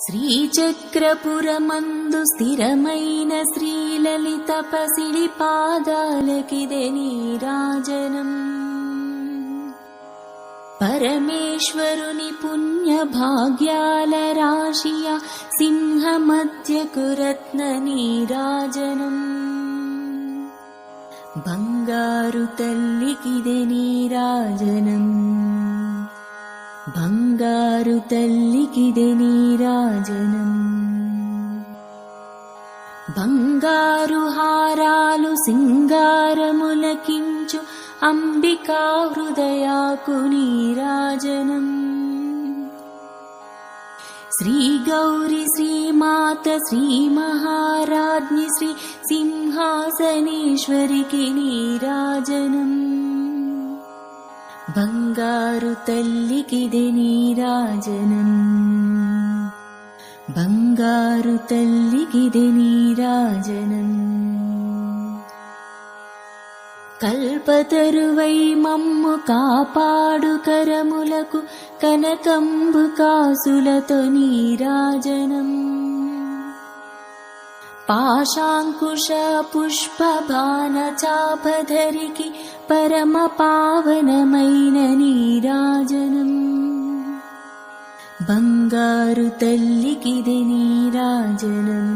శ్రీచక్రపురమందు స్థిరమైన శ్రీలలిత పసిడి పాదాలకిదే నీరాజనం పరమేశ్వరుని పుణ్య భాగ్యాల రాశియ సింహ మధ్యకు నీరాజనం బంగారు తల్లికిదే నీరాజనం బంగారు తల్లికిదే నీరాజనం భజనం బంగారు హారాలు సింగారములకించు అంబికా హృదయాకు నీరాజనం శ్రీ గౌరి శ్రీమాత శ్రీ మహారాజ్ఞి శ్రీ సింహాసనేశ్వరికి నీరాజనం బంగారు తల్లికిది నీరాజనం బంగారు తల్లికిది నీరాజనం కల్పతరువై మమ్ము కాపాడు కరములకు కనకంబు కాసులతో నీరాజనం పాశాంకుశ పుష్ప బాణ చాపధరికి పరమ పావనమైన నీరాజనం బంగారు తల్లికిది నీ రాజనం.